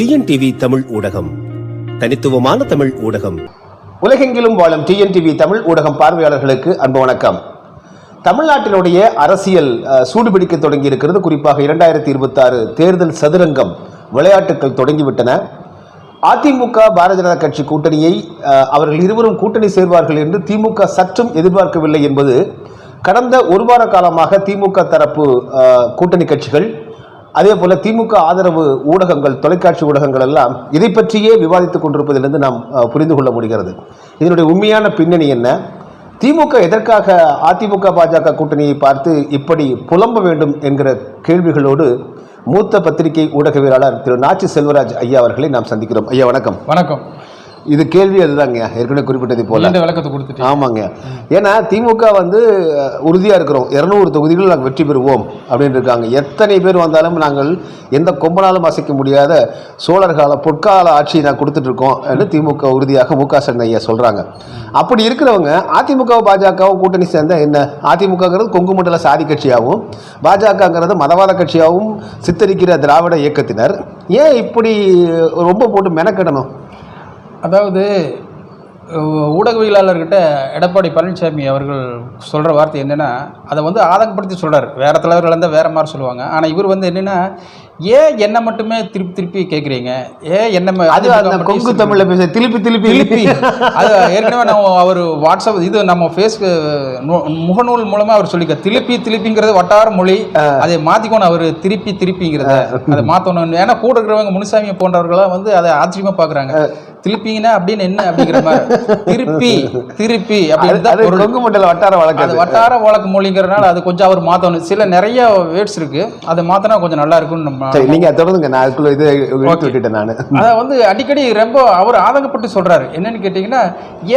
TNTV Tamil ஊடகம். தனித்துவமான தமிழ் ஊடகம். உலகெங்கிலும் வாழும் டிஎன்டிவி தமிழ் ஊடகம் பார்வையாளர்களுக்கு அன்பு வணக்கம். தமிழ்நாட்டினுடைய அரசியல் சூடுபிடிக்க தொடங்கி இருக்கிறது குறிப்பாக இரண்டாயிரத்தி இருபத்தாறு தேர்தல் சதுரங்கம் விளையாட்டுகள் தொடங்கிவிட்டன. அதிமுக பாரதிய ஜனதா கட்சி கூட்டணியை அவர்கள் இருவரும் கூட்டணி சேர்வார்கள் என்று திமுக சற்றும் எதிர்பார்க்கவில்லை என்பது கடந்த ஒரு வார காலமாக திமுக தரப்பு கூட்டணி கட்சிகள் அதே போல திமுக ஆதரவு ஊடகங்கள் தொலைக்காட்சி ஊடகங்கள் எல்லாம் இதை பற்றியே விவாதித்துக் கொண்டிருப்பதிலிருந்து நாம் புரிந்து கொள்ள முடிகிறது. இதனுடைய உண்மையான பின்னணி என்ன? திமுக எதற்காக அதிமுக பாஜக கூட்டணியை பார்த்து இப்படி புலம்ப வேண்டும் என்கிற கேள்விகளோடு மூத்த பத்திரிகை ஊடகவியலாளர் திரு. நாச்சி செல்வராஜ் ஐயா அவர்களை நாம் சந்திக்கிறோம். ஐயா வணக்கம். வணக்கம். இது கேள்வி அதுதாங்க. ஏற்கனவே குறிப்பிட்டது போல. விளக்கத்தை கொடுத்துட்டு ஆமாங்க. ஏன்னா திமுக வந்து அஹ், உறுதியா இருக்கிறோம். இருநூறு தொகுதிகள் நாங்கள் வெற்றி பெறுவோம் அப்படின்னு இருக்காங்க. எத்தனை பேர் வந்தாலும் நாங்கள் எந்த கொம்பனாலும் அசைக்க முடியாத சோழர் கால பொற்கால ஆட்சியை நான் கொடுத்துட்டு இருக்கோம் என்று திமுக உறுதியாக மு க ஸ்டாலின் ஐயா சொல்றாங்க. அப்படி இருக்கிறவங்க அதிமுகவும் பாஜகவும் கூட்டணி சேர்ந்தா என்ன? அதிமுகங்கிறது கொங்கு மண்டல சாதி கட்சியாகவும் பாஜகங்கிறது மதவாத கட்சியாகவும் சித்தரிக்கிற திராவிட இயக்கத்தினர். ஏன் இப்படி ரொம்ப போட்டு மெனக்கெடணும்? அதாவது ஊடகவியலாளர்கிட்ட எடப்பாடி பழனிசாமி அவர்கள் சொல்கிற வார்த்தை என்னென்னா அதை வந்து ஆதங்கப்படுத்தி சொல்கிறார் வேறு தலைவர்கள் இருந்தால் வேறு மாதிரி சொல்லுவாங்க. ஆனால் இவர் வந்து என்னென்னா ஏன் என்னை மட்டுமே திருப்பி திருப்பி கேட்குறீங்க ஏன் என்ன அது அந்த கொங்கு? தமிழ்ல பேச திருப்பி திருப்பி. திருப்பி. அது ஏற்கனவே நம்ம அவர் வாட்ஸ்அப் இது நம்ம ஃபேஸ் முகநூல் மூலமா அவர் சொல்லிக்க திருப்பி திருப்பிங்கிறது வட்டார மொழி. அதை மாத்திக்கணும் அவர் திருப்பி திருப்பிங்கிறத அதை மாத்தணும். ஏன்னா கூட இருக்கிறவங்க முனுசாமி போன்றவர்களாம் வந்து அதை ஆச்சரியமா பாக்குறாங்க. திருப்பிங்கன்னா அப்படின்னு என்ன அப்படிங்கிற மாதிரி. திருப்பி திருப்பி அப்படின்னு பொருள். கொங்கு மண்டல வட்டார வழக்கு அது. வட்டார வழக்கு மொழிங்கிறனால அது கொஞ்சம் அவர் மாத்தணும். சில நிறைய வேர்ட்ஸ் இருக்கு. அதை மாத்தினா கொஞ்சம் நல்லா இருக்கும்னு நம்ம நீங்க தொடர்ந்துங்க. நான் அதுக்குள்ள இது விட்டுட்டேன் நானு. அதை வந்து அடிக்கடி ரொம்ப அவர் ஆதங்கப்பட்டு சொல்றாரு. என்னன்னு கேட்டிங்கன்னா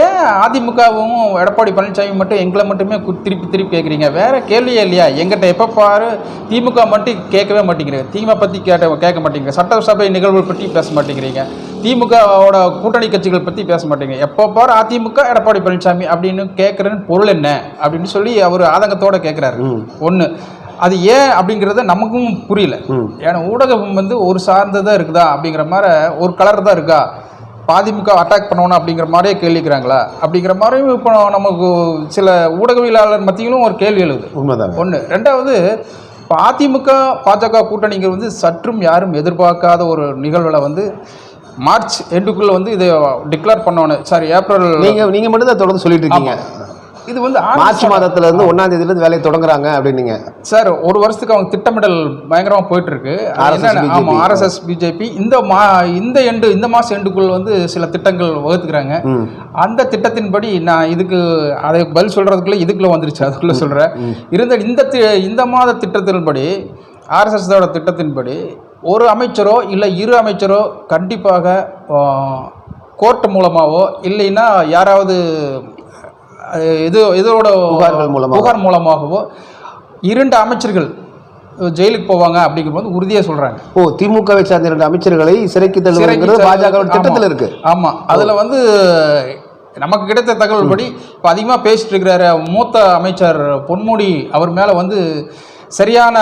ஏன் அதிமுகவும் எடப்பாடி பழனிசாமி மட்டும் எங்களை மட்டுமே திருப்பி திருப்பி கேட்குறீங்க வேற கேள்வியே இல்லையா? எங்கிட்ட எப்போ பாரு திமுக மட்டும் கேட்கவே மாட்டேங்கிறீங்க. திமுக பற்றி கேட்ட கேட்க மாட்டேங்கிறீங்க. சட்டசபை நிகழ்வுகள் பற்றி பேச மாட்டேங்கிறீங்க. திமுகவோட கூட்டணி கட்சிகள் பற்றி பேச மாட்டேங்கிறீங்க எப்போ பாரு அதிமுக எடப்பாடி பழனிசாமி அப்படின்னு கேட்குறேன்னு பொருள் என்ன? அப்படின்னு சொல்லி அவர் ஆதங்கத்தோட கேட்குறாரு ஒன்று அது ஏன் அப்படிங்கிறது நமக்கும் புரியல. ஏன்னா ஊடகம் வந்து ஒரு சார்ந்ததாக இருக்குதா அப்படிங்கிற மாதிரி ஒரு கலர் தான் இருக்கா? அதிமுக அட்டாக் பண்ணணும் அப்படிங்கிற மாதிரியே கேள்விக்கிறாங்களா? அப்படிங்கிற மாதிரியும் இப்போ நமக்கு சில ஊடகவியலாளர் மத்தியிலும் ஒரு கேள்வி எழுது. உண்மைதாங்க. ஒன்று ரெண்டாவது இப்போ அதிமுக பாஜக கூட்டணிகள் வந்து சற்றும் யாரும் எதிர்பார்க்காத ஒரு நிகழ்வில் வந்து மார்ச் எண்டுக்குள்ளே வந்து இதை டிக்ளேர் பண்ணணும் சாரி ஏப்ரல் நீங்க நீங்க மட்டும் தான் தொடர்ந்து சொல்லிட்டு இருக்கீங்க இது வந்து மார்ச் மாதத்துல இருந்து ஒன்னாம் தேதியில இருந்து வேலையை தொடங்குறாங்க அப்படின்னீங்க. சார் ஒரு வருஷத்துக்கு அவங்க திட்டமிடல் பயங்கரமா போயிட்டு இருக்கு ஆமா. ஆர்எஸ்எஸ் பிஜேபி இந்த மா இந்த எண்டு இந்த மாச எண்டுக்குள் வந்து சில திட்டங்கள் வகுத்துக்கிறாங்க. அந்த திட்டத்தின்படி நான் இதுக்கு அதை பதில் சொல்றதுக்குள்ள இதுக்குள்ள வந்துருச்சு அதுக்குள்ள சொல்றேன். இருந்த இந்த இந்த மாத திட்டத்தின்படி ஆர்எஸ்எஸோட திட்டத்தின்படி ஒரு அமைச்சரோ இல்லை இரு அமைச்சரோ கண்டிப்பாக கோர்ட் மூலமாவோ இல்லைன்னா யாராவது இது இதோட புகார்கள் மூலமாக. புகார் மூலமாகவோ இரண்டு அமைச்சர்கள் ஜெயிலுக்கு போவாங்க அப்படிங்கும்போது உறுதியாக சொல்றாங்க ஓ திமுகவை சார்ந்த இரண்டு அமைச்சர்களை சிறைக்கு தள்ளுவதுங்கிறது பாஜக. திட்டத்தில் இருக்கு ஆமா அதுல வந்து நமக்கு கிடைத்த தகவல் படி இப்போ அதிகமாக பேசிட்டு இருக்கிற மூத்த அமைச்சர் பொன்முடி அவர் மேலே வந்து சரியான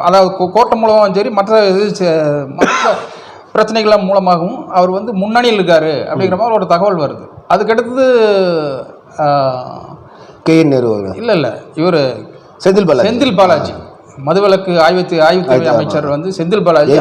அதாவது கோ- கோர்ட்டு மூலமாகவும் சரி மற்ற இது மற்ற பிரச்சனைகள் மூலமாகவும் அவர் வந்து முன்னணியில் இருக்காரு அப்படிங்கிற மாதிரி ஒரு தகவல் வருது. அதுக்கடுத்தது கே என் நேரு இல்லை இல்லை இவர் செந்தில் பாலாஜி. செந்தில் பாலாஜி. மதுவிலக்கு ஆய்வு ஆய்வுத்துறை அமைச்சர் வந்து செந்தில் பாலாஜி.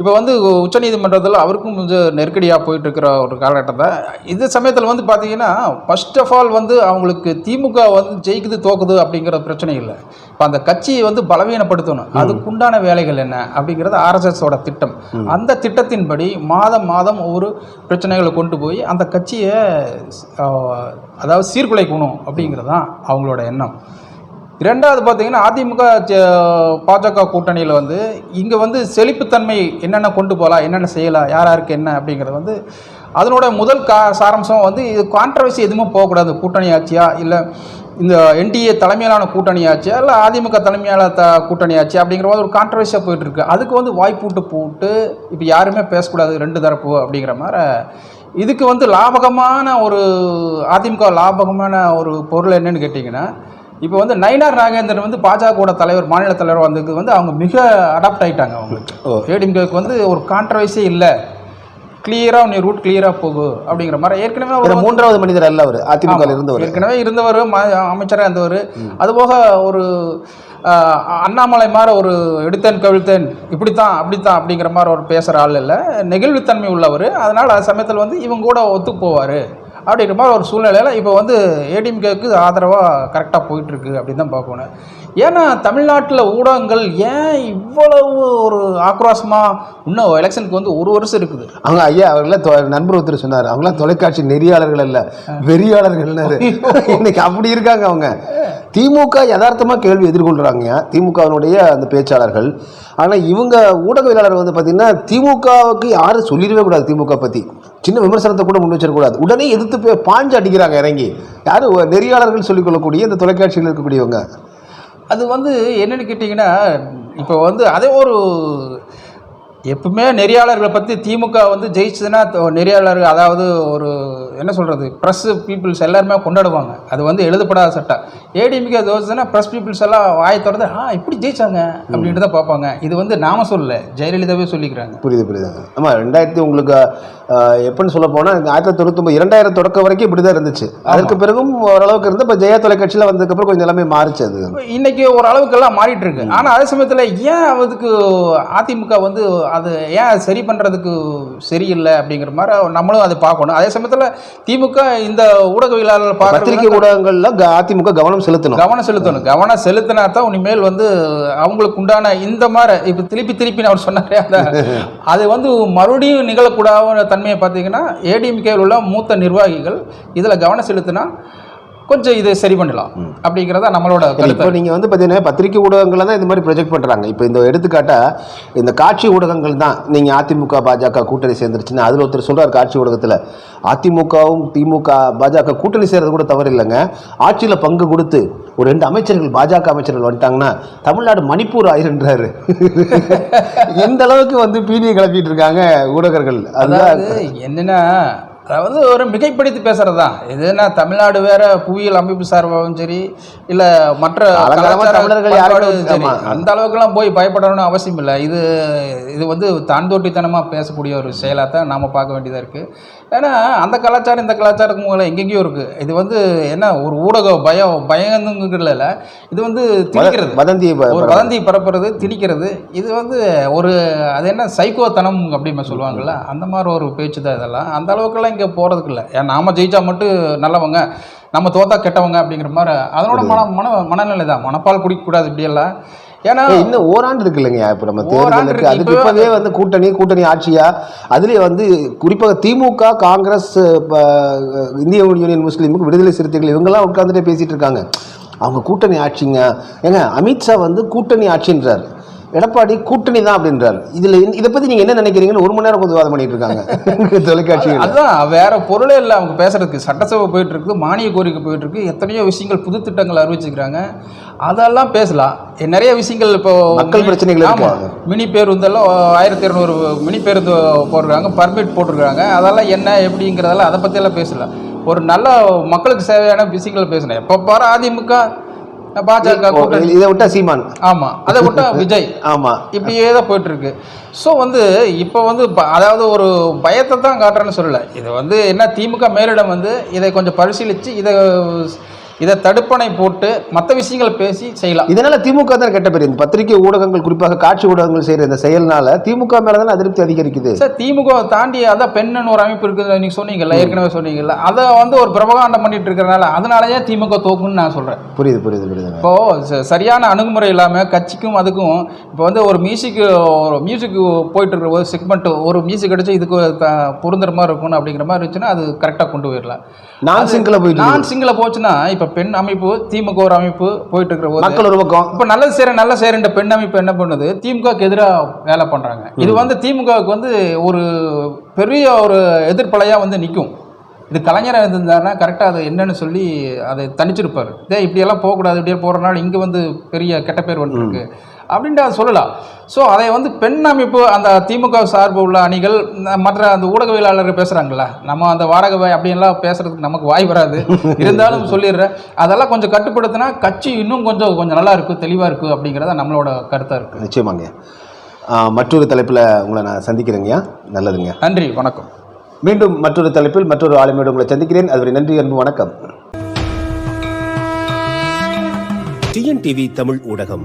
இப்போ வந்து உச்சநீதிமன்றத்தில் அவருக்கும் கொஞ்சம் நெருக்கடியாக போயிட்டு இருக்கிற ஒரு காலகட்டத்தில். இந்த சமயத்தில் வந்து பார்த்தீங்கன்னா ஃபர்ஸ்ட் ஆஃப் ஆல் வந்து அவங்களுக்கு திமுக வந்து ஜெயிக்குது தோக்குது அப்படிங்கிற பிரச்சனை இல்லை. இப்போ அந்த கட்சியை வந்து பலவீனப்படுத்தணும். அதுக்குண்டான வேலைகள் என்ன அப்படிங்கிறது ஆர்எஸ்எஸோட திட்டம். அந்த திட்டத்தின்படி மாதம் மாதம் ஒவ்வொரு பிரச்சனைகளை கொண்டு போய் அந்த கட்சியை அதாவது சீர்குலைக்கணும் அப்படிங்கிறது தான் அவங்களோட எண்ணம். இரண்டாவது பார்த்தீங்கன்னா அதிமுக பாஜக கூட்டணியில் வந்து இங்கே வந்து செழிப்புத்தன்மை என்னென்ன கொண்டு போகலாம் என்னென்ன செய்யலாம் யார் யாருக்கு என்ன அப்படிங்கிறது வந்து அதனோட முதல் கா சாரம்சம் வந்து இது கான்ட்ரவர்சி எதுவுமே போகக்கூடாது. கூட்டணி ஆட்சியா இல்லை இந்த என்டிஏ தலைமையிலான கூட்டணி ஆட்சியா இல்லை அதிமுக தலைமையிலான த கூட்டணி ஆட்சி அப்படிங்கிற மாதிரி ஒரு கான்ட்ரவர்சியாக போயிட்டுருக்கு. அதுக்கு வந்து வாய்ப்பூட்டு போட்டு இப்போ யாருமே பேசக்கூடாது ரெண்டு தரப்பு அப்படிங்கிற மாதிரி இதுக்கு வந்து லாபகமான ஒரு அதிமுக லாபகமான ஒரு பொருள் என்னன்னு கேட்டிங்கன்னா இப்போ வந்து நயினார் நாகேந்திரன் வந்து பாஜகவோட தலைவர் மாநில தலைவர் வந்ததுக்கு வந்து அவங்க மிக அடாப்ட் ஆயிட்டாங்க அவங்களுக்கு. ஏடிஎம்கேக்கு வந்து ஒரு கான்ட்ரவர்சியே இல்லை. கிளியராக நீ ரூட் கிளியராக போகு அப்படிங்கிற மாதிரி ஏற்கனவே வேற மூன்றாவது மனிதர் அல்ல அவர் அதிமுக. இருந்தவர். ஏற்கனவே இருந்தவர் அமைச்சராக இருந்தவர். அதுபோக ஒரு அண்ணாமலை மாதிரி ஒரு எடுத்தேன் கவிழ்த்தேன் இப்படித்தான் அப்படித்தான் அப்படிங்கிற மாதிரி ஒரு பேசுகிற ஆள் இல்லை. நெகிழ்வுத்தன்மை உள்ளவர். அதனால் அது சமயத்தில் வந்து இவங்க கூட ஒத்து போவார். அப்படிங்கிற மாதிரி ஒரு சூழ்நிலையில் இப்போ வந்து ஏடிஎம்கேக்கு ஆதரவாக கரெக்டாக போயிட்டுருக்கு அப்படின்னு தான் பார்க்கணும் ஏன்னா தமிழ்நாட்டில் ஊடகங்கள் ஏன் இவ்வளவு ஒரு ஆக்ரோஷமாக இன்னும் எலெக்ஷனுக்கு வந்து ஒரு வருஷம் இருக்குது? அவங்க ஐயா அவர்கள நண்பர் ஒருத்தர் சொன்னார். அவங்களாம் தொலைக்காட்சி நெறியாளர்கள் அல்ல வெறியாளர்கள்னாரு இன்னைக்கு அப்படி இருக்காங்க அவங்க. திமுக யதார்த்தமாக கேள்வி எதிர்கொள்கிறாங்க திமுகவினுடைய அந்த பேச்சாளர்கள். ஆனால் இவங்க ஊடகவியலாளர் வந்து பார்த்திங்கன்னா திமுகவுக்கு யாரும் சொல்லிடவே கூடாது திமுக பற்றி சின்ன விமர்சனத்தை கூட முன் வச்சிடக்கூடாது. உடனே எதிர்த்து போய் பாஞ்சு அடிக்கிறாங்க இறங்கி. யார்? நெறியாளர்கள் சொல்லிக் கொள்ளக்கூடிய இந்த தொலைக்காட்சியில் இருக்கக்கூடியவங்க. அது வந்து என்னென்னு கேட்டிங்கன்னா இப்போ வந்து அதே ஒரு எப்பவுமே நெறியாளர்களை பற்றி திமுக வந்து ஜெயிச்சதுன்னா நெறியாளர்கள் அதாவது ஒரு என்ன சொல்கிறது ப்ரெஸ் பீப்புள்ஸ் எல்லாருமே கொண்டாடுவாங்க. அது வந்து எழுதப்படாத சட்டம். ஏடிஎம்கே தோச்சுன்னா ப்ரெஸ் பீப்புள்ஸ் எல்லாம் வாயை திறந்து ஆ இப்படி ஜெயிச்சாங்க அப்படின்ட்டு தான் பார்ப்பாங்க. இது வந்து நாம சொல்லலை ஜெயலலிதாவே சொல்லிக்கிறாங்க. புரியுது புரியுது. ஆமாம் ரெண்டாயிரத்தி உங்களுக்கு எப்படின்னு சொல்ல போனால் ஆயிரத்தி தொள்ளாயிரத்தி தொண்ணூத்தொம்பது இரண்டாயிரம் தொடக்கம் வரைக்கும் இப்படி தான் இருந்துச்சு. அதற்கு பிறகும் ஓரளவுக்கு இருந்து இப்போ ஜெயா தொலைக்காட்சியில் வந்ததுக்கப்புறம் கொஞ்சம் எல்லாமே மாறிச்சு அது. இன்னைக்கு எல்லாம் மாறிட்டு இருக்கு. ஆனா அதே சமயத்துல ஏன் அதுக்கு அதிமுக வந்து அது ஏன் சரி பண்றதுக்கு சரியில்லை அப்படிங்கிற மாதிரி நம்மளும் அதை பார்க்கணும். அதே சமயத்துல திமுக இந்த ஊடகவியலாளர்கள் பத்திரிகை ஊடகங்கள்ல அதிமுக கவனம் செலுத்தணும். கவனம் செலுத்தணும். கவனம் செலுத்தினா தான் இனிமேல் வந்து அவங்களுக்கு உண்டான இந்த மாதிரி இப்போ திருப்பி திருப்பி அவர் சொன்னாரே அது வந்து மறுபடியும் நிகழக்கூடாத தன்மையை பார்த்தீங்கன்னா ஏடிஎம்கேவில் உள்ள மூத்த நிர்வாகிகள் இதில் கவனம் செலுத்தினா கொஞ்சம் இதை சரி பண்ணலாம். அப்படிங்கிறதா நம்மளோட இப்போ கருத்து. நீங்க வந்து பார்த்தீங்கன்னா பத்திரிகை ஊடகங்கள்ல தான் இந்த மாதிரி ப்ரொஜெக்ட் பண்றாங்க. இப்போ இந்த எடுத்துக்காட்டா இந்த காட்சி ஊடகங்கள் தான் நீங்க அதிமுக பாஜக கூட்டணி சேர்ந்துருச்சுன்னா அதுல ஒருத்தர் சொல்றாரு காட்சி ஊடகத்துல அதிமுகவும் திமுக பாஜக கூட்டணி சேர்றது கூட தவறு இல்லைங்க. ஆட்சியில பங்கு கொடுத்து ஒரு ரெண்டு அமைச்சர்கள் பாஜக அமைச்சர்கள் வந்துட்டாங்கன்னா தமிழ்நாடு மணிப்பூர் ஆயிருன்றாரு. எந்த அளவுக்கு வந்து பீதியை கிளப்பிட்டு இருக்காங்க ஊடகர்கள். அதுதான் அதாவது என்னன்னா அதாவது ஒரு மிகைப்படுத்தி பேசுறது தான் இதுனா தமிழ்நாடு வேற புவியியல் அமைப்பு சார்பாகவும் சரி இல்லை மற்ற தமிழர்கள் சரி. அந்த அளவுக்குலாம் போய் பயப்படணும்னு அவசியம் இல்லை. இது இது வந்து தான்தோட்டித்தனமாக பேசக்கூடிய ஒரு செயலாக தான் நாம் பார்க்க வேண்டியதாக இருக்குது ஏன்னா அந்த கலாச்சாரம் இந்த கலாச்சாரத்துக்கு மூலம் எங்கெங்கேயோ இருக்குது இது வந்து என்ன ஒரு ஊடக பயம் பயந்துங்கிறதுல இது வந்து திணிக்கிறது. வதந்தியை ப- ஒரு வதந்தி பரப்புறது திணிக்கிறது. இது வந்து ஒரு அது என்ன சைக்கோத்தனம் அப்படின்னு சொல்லுவாங்கல்ல. அந்த மாதிரி ஒரு பேச்சு தான் இதெல்லாம். அந்த அளவுக்குலாம் இங்கே போகிறதுக்கு இல்லை ஏன் நாம ஜெயிச்சா மட்டும் நல்லவங்க நம்ம தோத்தா கெட்டவங்க அப்படிங்கிற மாதிரி அதனோட மன மன மனநிலை தான் மனப்பால் குடிக்கக்கூடாது இப்படியெல்லாம். ஏன்னா இன்னும் ஓராண்டு இருக்கு இல்லைங்க. இப்போ நம்ம தேர்தலுக்கு. அதுக்கு இப்பவே வந்து கூட்டணி கூட்டணி ஆட்சியா? அதுலயே வந்து குறிப்பாக திமுக காங்கிரஸ் இந்திய யூனியன் முஸ்லீமுக்கு விடுதலை சிறுத்தைகள் இவங்கெல்லாம் உட்காந்துட்டே பேசிட்டு இருக்காங்க. அவங்க கூட்டணி ஆட்சிங்க. ஏங்க அமித்ஷா வந்து கூட்டணி ஆட்சின்றார். எடப்பாடி கூட்டணி தான் அப்படின்றார். இதுல இதை பத்தி நீங்க என்ன நினைக்கிறீங்கன்னு ஒரு மணி நேரம் கொஞ்சம் விவாதம் பண்ணிட்டு இருக்காங்க தொலைக்காட்சிகள் அதுதான் வேற பொருளே இல்லை அவங்க பேசுறதுக்கு. சட்டசபை போயிட்டு இருக்கு மானிய கோரிக்கை போயிட்டு இருக்கு எத்தனையோ விஷயங்கள் புது திட்டங்கள் அறிவிச்சிருக்கிறாங்க. அதெல்லாம் பேசலாம். நிறைய விஷயங்கள் இப்போ மக்கள் பிரச்சனைகள் இருக்கு. ஆமா. மினி பேருந்தெல்லாம் ஆயிரத்தி இரநூறு மினி பேருந்து போட்டிருக்காங்க பர்மிட் போட்டிருக்காங்க அதெல்லாம் என்ன எப்படிங்கிறதெல்லாம் அதை பற்றியெல்லாம் பேசலாம். ஒரு நல்ல மக்களுக்கு சேவையான விஷயங்கள் பேசணும் எப்போ பாரு அதிமுக பாஜக இதை விட்டா சீமான். ஆமா. அதை விட்டா விஜய். ஆமா. இப்படியே தான் போயிட்டு இருக்கு ஸோ வந்து இப்போ வந்து அதாவது ஒரு பயத்தை தான் காட்டுறேன்னு சொல்லலை. இது வந்து என்ன திமுக மேலிடம் வந்து இதை கொஞ்சம் பரிசீலித்து இதை இதை தடுப்பணை போட்டு மற்ற விஷயங்களை பேசி செய்யலாம். இதனால திமுக தான் கெட்ட பேர். இந்த பத்திரிகை ஊடகங்கள் குறிப்பாக காட்சி ஊடகங்கள் செய்யற இந்த செயல்னால திமுக மேல தானே அதிருப்தி அதிகரிக்குது. சார் திமுக தாண்டி அதான் பெண்ணுன்னு ஒரு அமைப்பு இருக்குது நீங்கள் சொன்னீங்கல்ல ஏற்கனவே சொன்னீங்கல்ல. அதை வந்து ஒரு பிரபகாண்டம் பண்ணிட்டு இருக்கிறனால அதனாலயே திமுக தோக்குன்னு நான் சொல்கிறேன் புரியுது புரியுது புரியுது. இப்போ சரியான அணுகுமுறை இல்லாமல் கட்சிக்கும் அதுக்கும் இப்போ வந்து ஒரு மியூசிக் ஒரு மியூசிக் போயிட்டு இருக்கிற ஒரு செக்மெண்ட் ஒரு மியூசிக் அடிச்சு இதுக்கு பொருந்துற மாதிரி இருக்கணும் அப்படிங்கிற மாதிரி இருந்துச்சுன்னா அது கரெக்டாக கொண்டு போயிடலாம். நான் சிங்கிள போயிட்டு நான் சிங்கிள போச்சுன்னா இப்போ பெண் அமைப்பு திமுக ஒரு அமைப்பு போயிட்டு இருக்கிற போது மக்கள் ஒரு பக்கம். இப்போ நல்லது செய்கிற நல்ல செய்கிற பெண் அமைப்பு என்ன பண்ணுது? திமுகவுக்கு எதிராக வேலை பண்ணுறாங்க இது வந்து திமுகவுக்கு வந்து ஒரு பெரிய ஒரு எதிர்ப்பலையாக வந்து நிற்கும் இது கலைஞராக இருந்திருந்தாருன்னா கரெக்டாக அது என்னன்னு சொல்லி அதை தனிச்சிருப்பார் இதே இப்படியெல்லாம் போகக்கூடாது இப்படியே போகிறனால இங்கே வந்து பெரிய கெட்ட பேர் வந்துருக்கு. அப்படின்ட்டு அதை சொல்லலாம். ஸோ அதை வந்து பெண் அமைப்பு அந்த திமுக சார்பு உள்ள அணிகள் மற்ற அந்த ஊடகவியலாளர்கள் பேசுகிறாங்களா நம்ம அந்த வாடகை அப்படின்லாம் பேசுறதுக்கு நமக்கு வாய் வராது. இருந்தாலும் சொல்லிடுறேன். அதெல்லாம் கொஞ்சம் கட்டுப்படுத்தினா கட்சி இன்னும் கொஞ்சம் கொஞ்சம் நல்லா இருக்கும் தெளிவாக இருக்கும் அப்படிங்கிறத நம்மளோட கருத்தாக இருக்குது நிச்சயமாங்க. மற்றொரு தலைப்பில் உங்களை நான் சந்திக்கிறேங்கய்யா நல்லதுங்க. நன்றி வணக்கம். மீண்டும் மற்றொரு தலைப்பில் மற்றொரு ஆளுமையோடு உங்களை சந்திக்கிறேன். அதுவரை நன்றி அன்பு வணக்கம். டிஎன்டிவி தமிழ் ஊடகம்.